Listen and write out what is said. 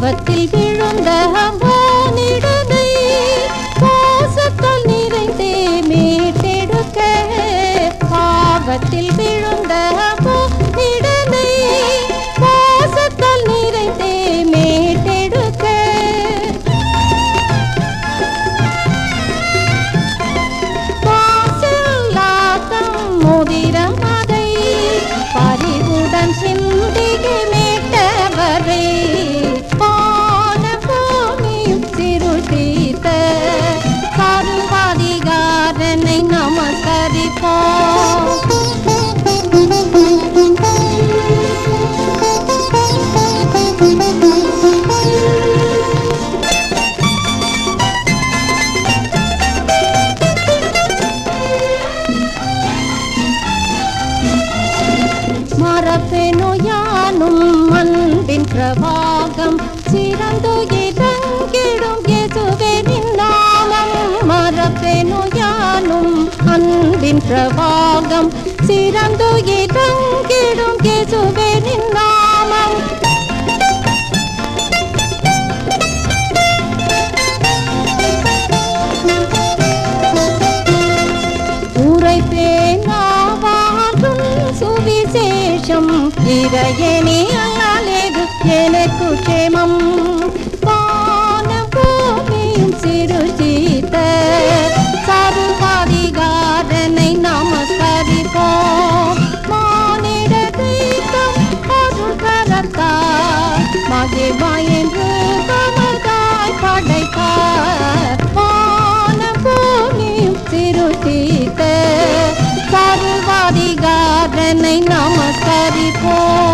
பாவத்தில் விழுந்த மானிடனை பாசத்தால் நிறைந்தே மீட்டெடுக்க. பாவத்தில் விழுந்த மானிடனை பாசத்தால் நிறைந்தே மீட்டெடுக்க. பாசில்லாதம் முதிரம் நமஸ்கரிப்போம் யானும் அன்பின் பிரபா அன்பின் பிரபாகம் சிறந்து இறங்கிடும் கேசுவே நாமம். உரைப்பேனாவாகும் சுவிசேஷம். இறையனே அல்லாலேது எனக்கு க்ஷேமம் என்னை நமஸ்கரிப்போம்